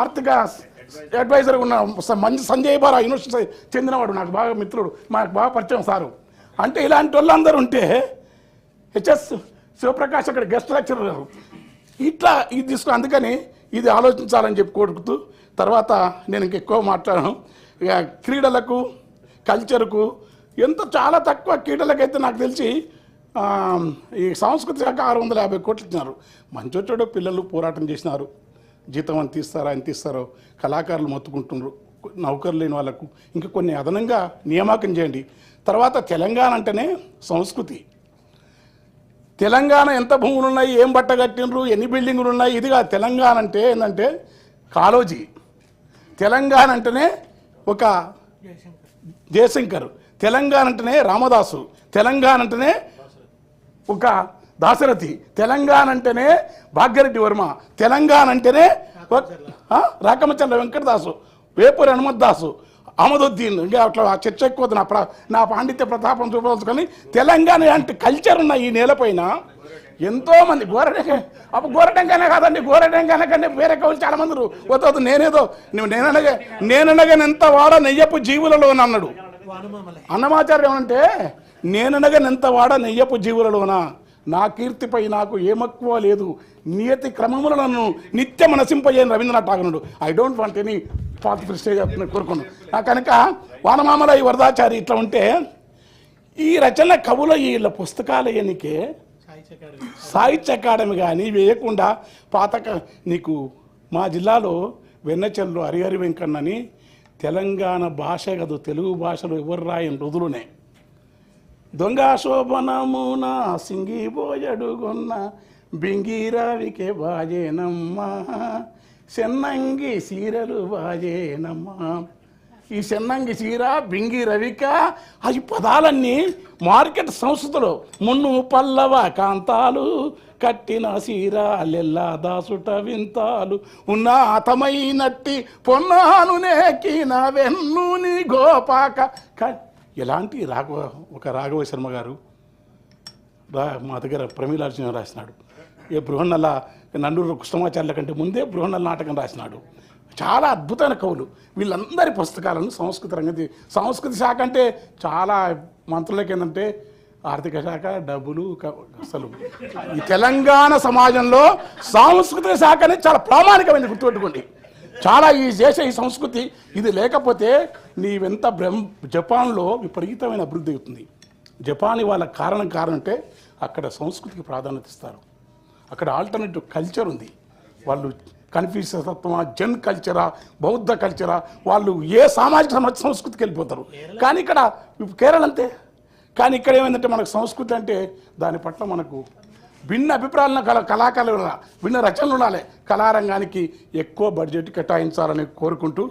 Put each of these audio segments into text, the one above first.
ఆర్థిక అడ్వైజర్ ఉన్న మంచి సంజయ్ బారా యూనివర్సిటీ చెందినవాడు నాకు బాగా మిత్రుడు మాకు బాగా పరిచయం సారు. అంటే ఇలాంటి వాళ్ళందరూ ఉంటే హెచ్ఎస్ శివప్రకాష్ అక్కడ గెస్ట్ లెక్చరర్ ఇట్లా ఇది తీసుకుని అందుకని ఇది ఆలోచించాలని చెప్పి కోరుకుతూ తర్వాత నేను ఇంకెక్కువ మాట్లాడను. ఇక క్రీడలకు కల్చర్కు ఎంత చాలా తక్కువ క్రీడలకైతే నాకు తెలిసి ఈ సాంస్కృతిక శాఖ ఆరు వందల యాభై కోట్లు ఇచ్చినారు. మంచోటోడు పిల్లలు పోరాటం చేసినారు. జీతం అంత తీస్తారా ఎంత ఇస్తారో కళాకారులు మొత్తుకుంటున్నారు నౌకరు లేని వాళ్ళకు ఇంకా కొన్ని అదనంగా నియామకం చేయండి. తర్వాత తెలంగాణ అంటేనే సంస్కృతి. తెలంగాణ ఎంత భూములు ఉన్నాయి ఏం బట్ట కట్టినరు ఎన్ని బిల్డింగులు ఉన్నాయి ఇదిగా తెలంగాణ అంటే ఏంటంటే కాలోజీ తెలంగాణ అంటేనే ఒక జయశంకర్. తెలంగాణ అంటేనే రామదాసు. తెలంగాణ అంటేనే ఒక దాశరథి. తెలంగాణ అంటేనే భాగ్యరెడ్డి వర్మ. తెలంగాణ అంటేనే? రాకమచంద్ర వెంకటదాసు వేపూరి హనుమద్దాసు అహ్మదుద్దీన్ ఇంకా అట్లా ఆ చర్చ ఎక్కువ నా ప్ర నా పాండిత్య ప్రతాపం చూపదలుచుకొని తెలంగాణ లాంటి కల్చర్ ఉన్న ఈ నేలపైన ఎంతో మంది గోరటంక అప్పుడు గోరటంకానే కాదండి గోరటంకానే కంటే వేరే కవులు చాలా మంది వద్దు నేనేదో నువ్వు నేననగా నేననగా ఎంత వాడ నెయ్యపు జీవులలో అన్నాడు. అన్నమాచార్యం అంటే నేననగా ఎంత వాడ నెయ్యపు జీవులలోన నా కీర్తిపై నాకు ఏమక్కువ లేదు. నియతి క్రమములను నిత్యం నశింపజేయని రవీంద్రనాథ్ ఠాగూరుడు. ఐ డోంట్ వాంట్ ఎనీ పాత ప్రిస్టేజ్ కోరుకున్నాను ఆ కనుక వానమామల ఈ వరదాచారి ఇట్లా ఉంటే ఈ రచన కవుల వీళ్ళ పుస్తకాల ఎన్నికే సాహిత్య అకాడమీ కానీ వేయకుండా పాతక నీకు మా జిల్లాలో వెన్నచెల్లు హరిహరి వెంకన్నని తెలంగాణ భాష కదు తెలుగు భాషలో ఎవరు రాయని రుదులునే దొంగ శోభనమున సింగిపోయడుగొన్న బింగిరావికే బాజేనమ్మా. చెన్నంగి సీరలు బాజేనమ్మా. ఈ చెన్నంగి చీర బింగి రవిక అవి పదాలన్నీ మార్కెట్ సంస్థలో మున్ను పల్లవ కాంతాలు కట్టిన సీర లెల్లా దాసుట వింతాలు. ఉన్న అతమైనట్టి పొన్నాను నేకిన వెన్నుని గోపాక క- ఎలాంటి రాఘవ ఒక రాఘవ శర్మ గారు రా మా దగ్గర ప్రమీలార్జున రాసినాడు. ఏ బృహన్నల నండూరు కృష్ణమాచార్యుల కంటే ముందే బృహన్నల నాటకం రాసినాడు. చాలా అద్భుతమైన కవులు. వీళ్ళందరి పుస్తకాలను సంస్కృత రంగతి సంస్కృతి శాఖ అంటే చాలా మంత్రులకి ఏంటంటే ఆర్థిక శాఖ డబ్బులు అసలు ఈ తెలంగాణ సమాజంలో సాంస్కృతిక శాఖ అనేది చాలా ప్రామాణికమైనది గుర్తుపెట్టుకోండి. చాలా ఈ దేశ ఈ సంస్కృతి ఇది లేకపోతే నీవెంత బ్రహ్మ జపాన్లో విపరీతమైన అభివృద్ధి అవుతుంది. జపాన్ వాళ్ళ కారణం కారణం అంటే అక్కడ సంస్కృతికి ప్రాధాన్యత ఇస్తారు. అక్కడ ఆల్టర్నేటివ్ కల్చర్ ఉంది. వాళ్ళు కన్ఫ్యూషియస్ తత్వమా జన్ కల్చరా బౌద్ధ కల్చరా వాళ్ళు ఏ సామాజిక సమాజ సంస్కృతికి వెళ్ళిపోతారు. కానీ ఇక్కడ కేరళ అంతే కానీ ఇక్కడ ఏమైందంటే మనకు సంస్కృతి అంటే దాని పట్ల మనకు భిన్న అభిప్రాయాలను కల కళాకారులు భిన్న రచనలు ఉండాలి. కళారంగానికి ఎక్కువ బడ్జెట్ కేటాయించాలని కోరుకుంటూ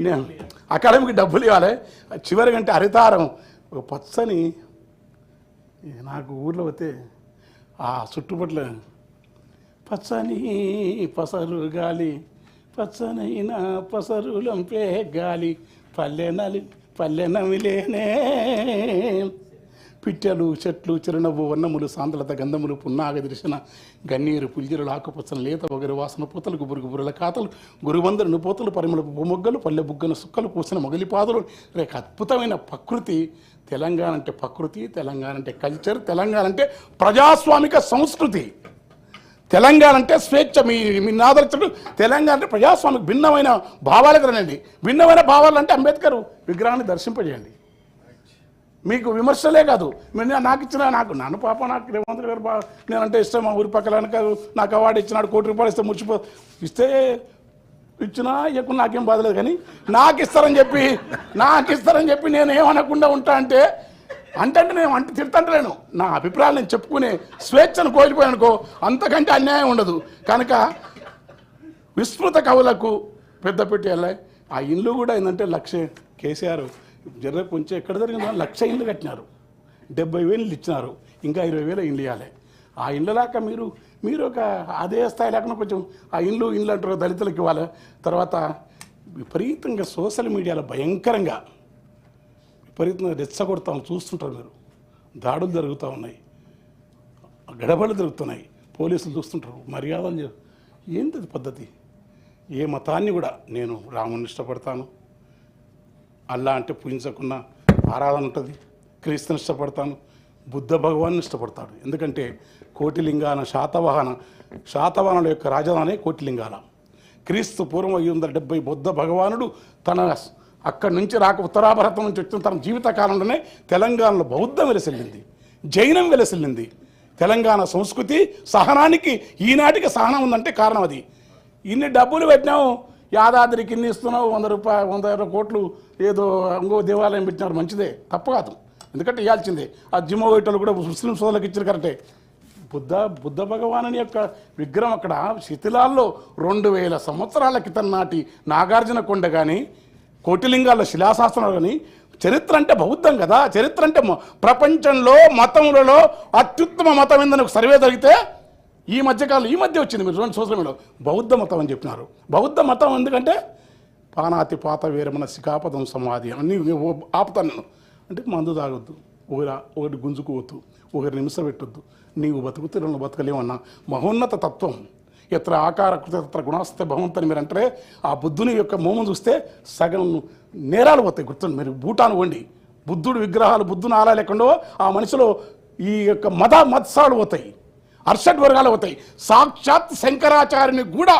నేను అకాడమీకి డబ్బులు ఇవ్వాలి. చివరి అంటే హరితారం. ఒక పచ్చని నాకు ఊర్లో పోతే ఆ చుట్టుపట్ల పచ్చని పసరు గాలి పచ్చనైన పసరులంపే గాలి పల్లెనలి పల్లెనమిలేనే పిట్టెలు చెట్లు చిరునవ్వు వన్నములు సాంద్రత గంధములు పున్నాగ దర్శన గన్నీరు పుల్జరులు ఆకుపచ్చని లేత వగరు వాసన పూతలు గుబురు గుబురుల కాతలు గురువందరు పూతలు పరిమళ మొగ్గలు పల్లె బుగ్గను సుక్కలు పూసిన మొగలి పాదులు రేక అద్భుతమైన ప్రకృతి. తెలంగాణ అంటే ప్రకృతి తెలంగాణ అంటే కల్చర్ తెలంగాణ అంటే ప్రజాస్వామిక సంస్కృతి. తెలంగాణ అంటే స్వేచ్ఛ మీ మీ ఆదరించడం తెలంగాణ అంటే ప్రజాస్వామిక భిన్నమైన భావాలు కదండి. భిన్నమైన భావాలు అంటే అంబేద్కర్ విగ్రహాన్ని దర్శింపజేయండి. మీకు విమర్శలే కాదు. మీరు నాకు ఇచ్చిన నాకు నన్ను పాప నాకు రేవంత్ గారు బా నేనంటే ఇష్టం. మా ఊరి పక్కల నాకు అవార్డు ఇచ్చినాడు కోటి రూపాయలు ఇస్తే ముచ్చిపో ఇస్తే ఇచ్చినా ఎక్కువ నాకేం బాధలేదు కానీ నాకు ఇస్తారని చెప్పి నాకు ఇస్తారని చెప్పి నేను ఏమనకుండా ఉంటా అంటే అంటే నేను అంటే తిడతంటలేను. నా అభిప్రాయాలు నేను చెప్పుకునే స్వేచ్ఛను కోల్పోయానుకో అంతకంటే అన్యాయం ఉండదు. కనుక విస్తృత కవులకు పెద్ద వెళ్ళాయి. ఆ ఇల్లు కూడా ఏంటంటే లక్ష్యం కేసీఆర్ జరగ కొంచెం ఎక్కడ జరిగిందో లక్ష ఇండ్లు కట్టినారు. డెబ్బై వేలు ఇచ్చినారు. ఇంకా ఇరవై వేలు ఇల్లు ఇవ్వాలి ఆ ఇళ్ళ దాకా మీరు మీరు ఒక అదే స్థాయి లేకుండా కొంచెం ఆ ఇండ్లు ఇండ్లు అంటారు దళితులకు ఇవ్వాలి. తర్వాత విపరీతంగా సోషల్ మీడియాలో భయంకరంగా విపరీతంగా రెచ్చగొడతాం చూస్తుంటారు మీరు. దాడులు జరుగుతూ ఉన్నాయి. గడబడలు జరుగుతున్నాయి. పోలీసులు చూస్తుంటారు. మర్యాదలు ఏంటది పద్ధతి? ఏ మతాన్ని కూడా నేను రాముని ఇష్టపడతాను. అల్లా అంటే పూజించకున్న ఆరాధన ఉంటుంది. క్రీస్తుని ఇష్టపడతాను. బుద్ధ భగవాన్ని ఇష్టపడతాడు. ఎందుకంటే కోటిలింగాన శాతవాహన శాతవాహనుల యొక్క రాజధాని కోటిలింగాల. క్రీస్తు పూర్వం ఐదు వందల డెబ్బై బుద్ధ భగవానుడు తన అక్కడి నుంచి రాక ఉత్తరాభారతం నుంచి వచ్చిన తన జీవిత కాలంలోనే తెలంగాణలో బౌద్ధం వెలసిల్లింది. జైనం వెలసిల్లింది. తెలంగాణ సంస్కృతి సహనానికి ఈనాటికి సహనం ఉందంటే కారణం అది. ఇన్ని డబ్బులు పెట్టినావు యాదాద్రికి ఇన్ని ఇస్తున్నావు వంద రూపాయలు వంద ఇరవై కోట్లు ఏదో ఇంకో దేవాలయం పెట్టినారు. మంచిదే. తప్పు కాదు. ఎందుకంటే ఇవ్వాల్సిందే ఆ జిమ్మో వేటలు కూడా ముస్లిం సోదరులకు ఇచ్చారు కరెక్టే. బుద్ధ బుద్ధ భగవాను యొక్క విగ్రహం అక్కడ శిథిలాల్లో రెండు వేల సంవత్సరాల క్రితం నాటి నాగార్జున కొండ కానీ కోటిలింగాల శిలాశాస్త్రాలు కానీ చరిత్ర అంటే బౌద్ధం కదా. చరిత్ర అంటే ప్రపంచంలో మతములలో అత్యుత్తమ మతం ఏందని ఒక సర్వే జరిగితే ఈ మధ్యకాలం ఈ మధ్య వచ్చింది మీరు చూడండి సోషల్ మీడియాలో. బౌద్ధ మతం అని చెప్పినారు. బౌద్ధ మతం ఎందుకంటే పానాతి పాత వీరమన శిఖాపదం సమాధి అన్ని ఆపుతాను నేను. అంటే మందు తాగొద్దు ఒకరి ఒకటి గుంజుకోవద్దు ఒకరి నిమిష పెట్టొద్దు. నీవు బతుకుతే రెండు బతకలేమన్నా మహోన్నత తత్వం ఇతర ఆకార కృత గుణాస్తే భగవంతని మీరు అంటారే ఆ బుద్ధుని యొక్క మోమం చూస్తే సగం నేరాలు పోతాయి. గుర్తుంది మీరు భూటాన్ వండి బుద్ధుడు విగ్రహాలు బుద్ధుని ఆలయాలు ఎక్కడో ఆ మనిషిలో ఈ యొక్క మత మత్సాలు పోతాయి. అర్షడ్ వర్గాలు అవుతాయి. సాక్షాత్ శంకరాచార్యుని కూడా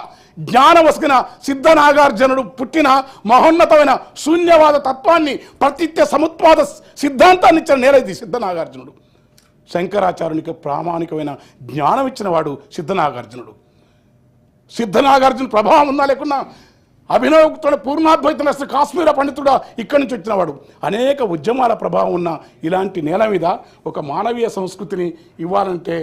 జ్ఞానవసగిన సిద్ధ నాగార్జునుడు పుట్టిన మహోన్నతమైన శూన్యవాద తత్వాన్ని ప్రతిత్య సముత్వాద సిద్ధాంతాన్ని ఇచ్చిన నేల ఇది సిద్ధ నాగార్జునుడు శంకరాచార్యునికి ప్రామాణికమైన జ్ఞానం ఇచ్చిన వాడు సిద్ధ నాగార్జునుడు సిద్ధ నాగార్జున ప్రభావం ఉందా లేకున్నా అభినవగుప్తుడు పూర్ణాద్వైత కాశ్మీర పండితుడు ఇక్కడి నుంచి వచ్చినవాడు. అనేక ఉద్యమాల ప్రభావం ఉన్న ఇలాంటి నేల మీద ఒక మానవీయ సంస్కృతిని ఇవ్వాలంటే